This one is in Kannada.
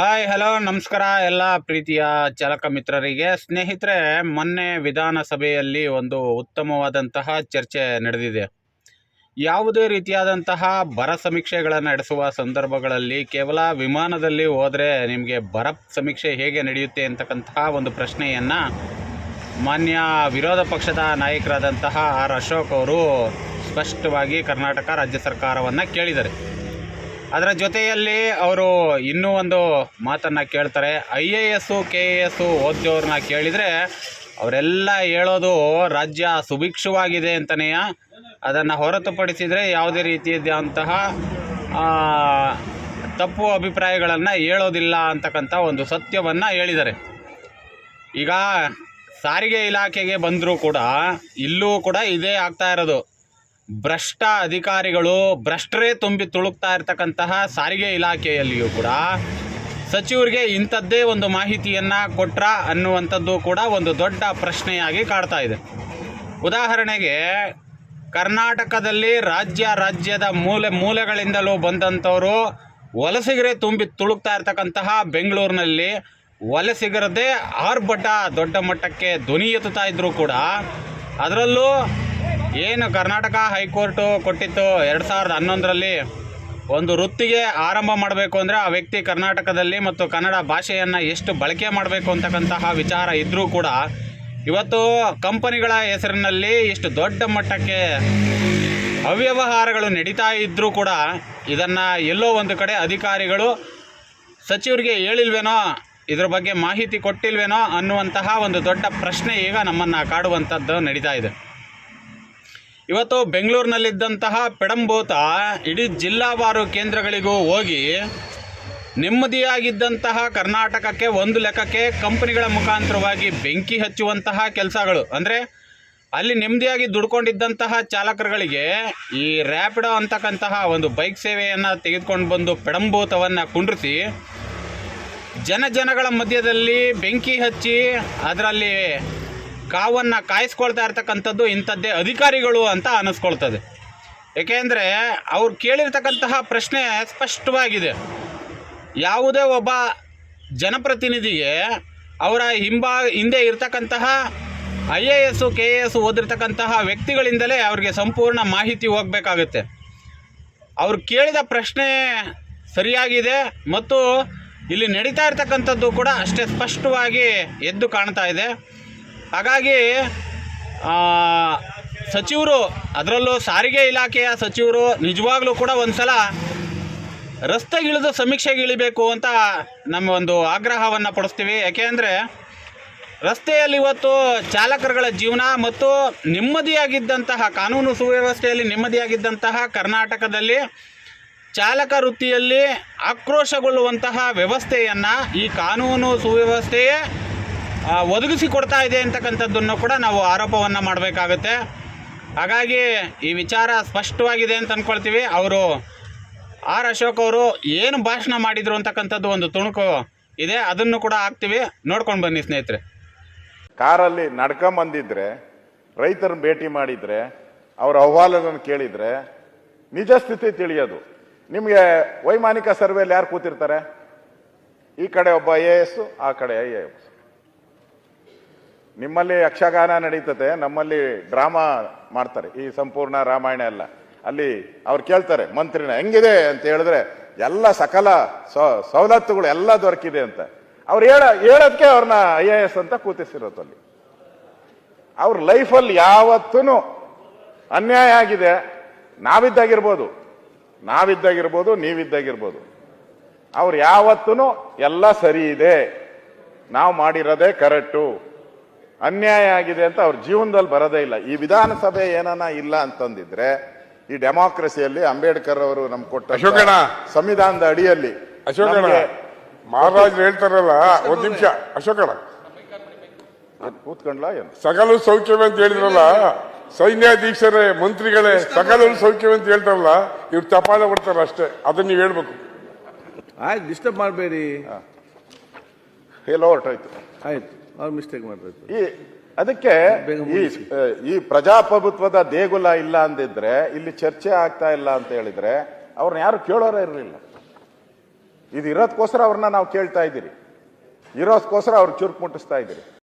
ಹಾಯ್ ಹಲೋ ನಮಸ್ಕಾರ ಎಲ್ಲ ಪ್ರೀತಿಯ ಚಾಲಕ ಮಿತ್ರರಿಗೆ. ಸ್ನೇಹಿತರೆ, ಮೊನ್ನೆ ವಿಧಾನಸಭೆಯಲ್ಲಿ ಒಂದು ಉತ್ತಮವಾದಂತಹ ಚರ್ಚೆ ನಡೆದಿದೆ. ಯಾವುದೇ ರೀತಿಯಾದಂತಹ ಬರ ಸಮೀಕ್ಷೆಗಳನ್ನು ನಡೆಸುವ ಸಂದರ್ಭಗಳಲ್ಲಿ ಕೇವಲ ವಿಮಾನದಲ್ಲಿ ಹೋದರೆ ನಿಮಗೆ ಬರ ಸಮೀಕ್ಷೆ ಹೇಗೆ ನಡೆಯುತ್ತೆ ಅಂತಕ್ಕಂತಹ ಒಂದು ಪ್ರಶ್ನೆಯನ್ನು ಮಾನ್ಯ ವಿರೋಧ ಪಕ್ಷದ ನಾಯಕರಾದಂತಹ ಆರ್ ಅಶೋಕ್ ಅವರು ಸ್ಪಷ್ಟವಾಗಿ ಕರ್ನಾಟಕ ರಾಜ್ಯ ಸರ್ಕಾರವನ್ನು ಕೇಳಿದ್ದಾರೆ. ಅದರ ಜೊತೆಯಲ್ಲಿ ಅವರು ಇನ್ನೂ ಒಂದು ಮಾತನ್ನು ಕೇಳ್ತಾರೆ. I A S K A S ಓದ್ದವ್ರನ್ನ ಕೇಳಿದರೆ ಅವರೆಲ್ಲ ಹೇಳೋದು ರಾಜ್ಯ ಸುಭಿಕ್ಷವಾಗಿದೆ ಅಂತಲೇ ಅದನ್ನು ಹೊರತುಪಡಿಸಿದರೆ ಯಾವುದೇ ರೀತಿಯಾದಂತಹ ತಪ್ಪು ಅಭಿಪ್ರಾಯಗಳನ್ನು ಹೇಳೋದಿಲ್ಲ ಅಂತಕ್ಕಂಥ ಒಂದು ಸತ್ಯವನ್ನು ಹೇಳಿದ್ದಾರೆ. ಈಗ ಸಾರಿಗೆ ಇಲಾಖೆಗೆ ಬಂದರೂ ಕೂಡ ಇಲ್ಲೂ ಕೂಡ ಇದೇ ಆಗ್ತಾ ಇರೋದು. ಭ್ರಷ್ಟ ಅಧಿಕಾರಿಗಳು ಭ್ರಷ್ಟರೇ ತುಂಬಿ ತುಳುಕ್ತಾ ಇರ್ತಕ್ಕಂತಹ ಸಾರಿಗೆ ಇಲಾಖೆಯಲ್ಲಿಯೂ ಕೂಡ ಸಚಿವರಿಗೆ ಇಂಥದ್ದೇ ಒಂದು ಮಾಹಿತಿಯನ್ನು ಕೊಟ್ರ ಅನ್ನುವಂಥದ್ದು ಕೂಡ ಒಂದು ದೊಡ್ಡ ಪ್ರಶ್ನೆಯಾಗಿ ಕಾಡ್ತಾ ಇದೆ. ಉದಾಹರಣೆಗೆ, ಕರ್ನಾಟಕದಲ್ಲಿ ರಾಜ್ಯ ರಾಜ್ಯದ ಮೂಲೆ ಮೂಲೆಗಳಿಂದಲೂ ಬಂದಂಥವರು ವಲಸಿಗರೇ ತುಂಬಿ ತುಳುಕ್ತಾ ಇರ್ತಕ್ಕಂತಹ ಬೆಂಗಳೂರಿನಲ್ಲಿ ವಲಸಿಗರದೇ ಆರ್ಭಟ ದೊಡ್ಡ ಮಟ್ಟಕ್ಕೆ ಧ್ವನಿ ಎತ್ತುತ್ತಾ ಇದ್ದರೂ ಕೂಡ ಅದರಲ್ಲೂ ಏನು ಕರ್ನಾಟಕ ಹೈಕೋರ್ಟು ಕೊಟ್ಟಿತ್ತು ಎರಡು ಸಾವಿರದ ಹನ್ನೊಂದರಲ್ಲಿ ಒಂದು ವೃತ್ತಿಗೆ ಆರಂಭ ಮಾಡಬೇಕು ಅಂದರೆ ಆ ವ್ಯಕ್ತಿ ಕರ್ನಾಟಕದಲ್ಲಿ ಮತ್ತು ಕನ್ನಡ ಭಾಷೆಯನ್ನು ಎಷ್ಟು ಬಳಕೆ ಮಾಡಬೇಕು ಅಂತಕ್ಕಂತಹ ವಿಚಾರ ಇದ್ದರೂ ಕೂಡ ಇವತ್ತು ಕಂಪನಿಗಳ ಹೆಸರಿನಲ್ಲಿ ಇಷ್ಟು ದೊಡ್ಡ ಮಟ್ಟಕ್ಕೆ ಅವ್ಯವಹಾರಗಳು ನಡೀತಾ ಇದ್ದರೂ ಕೂಡ ಇದನ್ನು ಎಲ್ಲೋ ಒಂದು ಕಡೆ ಅಧಿಕಾರಿಗಳು ಸಚಿವರಿಗೆ ಹೇಳಿಲ್ವೇನೋ, ಇದ್ರ ಬಗ್ಗೆ ಮಾಹಿತಿ ಕೊಟ್ಟಿಲ್ವೇನೋ ಅನ್ನುವಂತಹ ಒಂದು ದೊಡ್ಡ ಪ್ರಶ್ನೆ ಈಗ ನಮ್ಮನ್ನು ಕಾಡುವಂಥದ್ದು ನಡೀತಾ ಇದೆ. ಇವತ್ತು ಬೆಂಗಳೂರಿನಲ್ಲಿದ್ದಂತಹ ಪೆಡಂಬೂತ ಇಡೀ ಜಿಲ್ಲಾವಾರು ಕೇಂದ್ರಗಳಿಗೂ ಹೋಗಿ ನೆಮ್ಮದಿಯಾಗಿದ್ದಂತಹ ಕರ್ನಾಟಕಕ್ಕೆ ಒಂದು ಲೆಕ್ಕಕ್ಕೆ ಕಂಪನಿಗಳ ಮುಖಾಂತರವಾಗಿ ಬೆಂಕಿ ಹಚ್ಚುವಂತಹ ಕೆಲಸಗಳು. ಅಂದರೆ ಅಲ್ಲಿ ನೆಮ್ಮದಿಯಾಗಿ ದುಡ್ಕೊಂಡಿದ್ದಂತಹ ಚಾಲಕರುಗಳಿಗೆ ಈ ರ್ಯಾಪಿಡೋ ಅಂತಕ್ಕಂತಹ ಒಂದು ಬೈಕ್ ಸೇವೆಯನ್ನು ತೆಗೆದುಕೊಂಡು ಬಂದು ಪೆಡಂಬೋತವನ್ನು ಕುಂಡ್ರಿಸಿ ಜನ ಜನಗಳ ಮಧ್ಯದಲ್ಲಿ ಬೆಂಕಿ ಹಚ್ಚಿ ಅದರಲ್ಲಿ ಕಾವನ್ನು ಕಾಯಿಸ್ಕೊಳ್ತಾ ಇರ್ತಕ್ಕಂಥದ್ದು ಇಂಥದ್ದೇ ಅಧಿಕಾರಿಗಳು ಅಂತ ಅನ್ನಿಸ್ಕೊಳ್ತದೆ ಏಕೆಂದರೆ ಅವ್ರು ಕೇಳಿರ್ತಕ್ಕಂತಹ ಪ್ರಶ್ನೆ ಸ್ಪಷ್ಟವಾಗಿದೆ. ಯಾವುದೇ ಒಬ್ಬ ಜನಪ್ರತಿನಿಧಿಗೆ ಅವರ ಹಿಂಬಾ ಹಿಂದೆ ಇರ್ತಕ್ಕಂತಹ I A S K A S ಓದಿರ್ತಕ್ಕಂತಹ ವ್ಯಕ್ತಿಗಳಿಂದಲೇ ಅವ್ರಿಗೆ ಸಂಪೂರ್ಣ ಮಾಹಿತಿ ಹೋಗಬೇಕಾಗುತ್ತೆ. ಅವರು ಕೇಳಿದ ಪ್ರಶ್ನೆ ಸರಿಯಾಗಿದೆ ಮತ್ತು ಇಲ್ಲಿ ನಡೀತಾ ಇರ್ತಕ್ಕಂಥದ್ದು ಕೂಡ ಅಷ್ಟೇ ಸ್ಪಷ್ಟವಾಗಿ ಎದ್ದು ಕಾಣ್ತಾ ಇದೆ. ಹಾಗಾಗಿ ಸಚಿವರು, ಅದರಲ್ಲೂ ಸಾರಿಗೆ ಇಲಾಖೆಯ ಸಚಿವರು ನಿಜವಾಗ್ಲೂ ಕೂಡ ಒಂದು ಸಲ ರಸ್ತೆಗಿಳಿದು ಸಮೀಕ್ಷೆಗೆ ಇಳಿಬೇಕು ಅಂತ ನಮ್ಮ ಒಂದು ಆಗ್ರಹವನ್ನು ಪಡಿಸ್ತೀವಿ. ಯಾಕೆಂದರೆ ರಸ್ತೆಯಲ್ಲಿ ಇವತ್ತು ಚಾಲಕರುಗಳ ಜೀವನ ಮತ್ತು ನೆಮ್ಮದಿಯಾಗಿದ್ದಂತಹ ಕಾನೂನು ಸುವ್ಯವಸ್ಥೆಯಲ್ಲಿ ನೆಮ್ಮದಿಯಾಗಿದ್ದಂತಹ ಕರ್ನಾಟಕದಲ್ಲಿ ಚಾಲಕ ವೃತ್ತಿಯಲ್ಲಿ ಆಕ್ರೋಶಗೊಳ್ಳುವಂತಹ ವ್ಯವಸ್ಥೆಯನ್ನು ಈ ಕಾನೂನು ಸುವ್ಯವಸ್ಥೆಯೇ ಆ, ಒದಗಿಸಿಕೊಡ್ತಾ ಇದೆ ಅಂತಕ್ಕಂಥದ್ದನ್ನು ಕೂಡ ನಾವು ಆರೋಪವನ್ನು ಮಾಡಬೇಕಾಗುತ್ತೆ. ಹಾಗಾಗಿ ಈ ವಿಚಾರ ಸ್ಪಷ್ಟವಾಗಿದೆ ಅಂತ ಅಂದ್ಕೊಳ್ತೀವಿ ಅವರು ಆರ್ ಅಶೋಕ್ ಅವರು ಏನು ಭಾಷಣ ಮಾಡಿದರು ಅಂತಕ್ಕಂಥದ್ದು ಒಂದು ತುಣುಕು ಇದೆ. ಅದನ್ನು ಕೂಡ ಹಾಕ್ತೀವಿ. ನೋಡ್ಕೊಂಡು ಬನ್ನಿ ಸ್ನೇಹಿತರೆ. ಕಾರಲ್ಲಿ ನಡ್ಕೊಂಬಂದಿದ್ರೆ ರೈತರನ್ನ ಭೇಟಿ ಮಾಡಿದ್ರೆ ಅವರ ಅಹವಾಲನ್ನು ಕೇಳಿದ್ರೆ ನಿಜ ಸ್ಥಿತಿ ತಿಳಿಯೋದು. ನಿಮಗೆ ವೈಮಾನಿಕ ಸರ್ವೆಯಲ್ಲಿ ಯಾರು ಕೂತಿರ್ತಾರೆ? ಈ ಕಡೆ ಒಬ್ಬ ಎ ಎಸ್ ಆ ಕಡೆ ಐ ಎ ಎಸ್ ನಿಮ್ಮಲ್ಲಿ ಯಕ್ಷಗಾನ ನಡೀತದೆ ನಮ್ಮಲ್ಲಿ ಡ್ರಾಮಾ ಮಾಡ್ತಾರೆ, ಈ ಸಂಪೂರ್ಣ ರಾಮಾಯಣ ಎಲ್ಲ. ಅಲ್ಲಿ ಅವ್ರು ಕೇಳ್ತಾರೆ, ಮಂತ್ರಿನ, ಹೆಂಗಿದೆ? ಅಂತ ಹೇಳಿದ್ರೆ, ಎಲ್ಲ ಸಕಲ ಸವಲತ್ತುಗಳು ಎಲ್ಲ ದೊರಕಿದೆ ಅಂತ. ಅವ್ರು ಹೇಳ ಹೇಳೋದಕ್ಕೆ ಅವ್ರನ್ನ ಐ ಎ ಎಸ್ ಅಂತ ಕೂತಿಸಿರೋದು ಅಲ್ಲಿ. ಅವ್ರ ಲೈಫಲ್ಲಿ ಯಾವತ್ತೂ ಅನ್ಯಾಯ ಆಗಿದೆ. ನಾವಿದ್ದಾಗಿರ್ಬೋದು. ನಾವಿದ್ದಾಗಿರ್ಬೋದು, ನೀವಿದ್ದಾಗಿರ್ಬೋದು. ಅವ್ರು ಯಾವತ್ತೂ ಎಲ್ಲ ಸರಿ ಇದೆ. ನಾವು ಮಾಡಿರೋದೇ ಕರೆಕ್ಟು. ಅನ್ಯಾಯ ಆಗಿದೆ ಅಂತ ಅವ್ರ ಜೀವನದಲ್ಲಿ ಬರೋದೇ ಇಲ್ಲ. ಈ ವಿಧಾನಸಭೆ ಏನನ್ನ ಇಲ್ಲ ಅಂತಂದಿದ್ರೆ ಈ ಡೆಮಾಕ್ರಸಿಯಲ್ಲಿ ಅಂಬೇಡ್ಕರ್ ಅವರು ನಮ್ ಕೊಟ್ಟ ಅಶೋಕಣ್ಣ. ಸಂವಿಧಾನದ ಅಡಿಯಲ್ಲಿ ಅಶೋಕಣ್ಣ ಮಹಾರಾಜರು ಹೇಳ್ತಾರಲ್ಲ ಒಂದ್ ನಿಮಿಷ ಅಶೋಕಣ್ಣ. ಕೂತ್ಕೊಂಡ್ಲ ಏನು? ಸಕಲ ಸೌಖ್ಯವೇ ಅಂತ ಹೇಳಿದ್ರಲ್ಲ ಸೈನ್ಯಾಧೀಶರೇ ಮಂತ್ರಿಗಳೇ ಸಕಲ ಸೌಖ್ಯವೇ ಅಂತ ಹೇಳ್ತಾರಲ್ಲ ಇವ್ರು ತಪಾಲ ಕೊಡ್ತಾರ ಅಷ್ಟೇ ಅದನ್ನ ನೀವು ಹೇಳ್ಬೇಕು. ಆಯ್ತು ಡಿಸ್ಟರ್ಬ್ ಮಾಡಬೇಡಿ. ಎಲ್ಲ ಹೊರಟಾಯ್ತು. ಆಯ್ತು. ಅವ್ರು ಮಿಸ್ಟೇಕ್ ಮಾಡ್ಬೇಕು. ಈ ಅದಕ್ಕೆ ಈ ಈ ಪ್ರಜಾಪ್ರಭುತ್ವದ ದೇಗುಲ ಇಲ್ಲ ಅಂದಿದ್ರೆ ಇಲ್ಲಿ ಚರ್ಚೆ ಆಗ್ತಾ ಇಲ್ಲ ಅಂತ ಹೇಳಿದ್ರೆ ಅವ್ರನ್ನ ಯಾರು ಕೇಳೋರೇ ಇರಲಿಲ್ಲ. ಇದು ಇರೋದಕ್ಕೋಸ್ಕರ ಅವ್ರನ್ನ ನಾವು ಕೇಳ್ತಾ ಇದ್ದೀರಿ. ಇರೋದಕ್ಕೋಸ್ಕರ ಅವ್ರು ಚುರುಕು ಮುಟ್ಟಿಸ್ತಾ ಇದ್ದೀರಿ.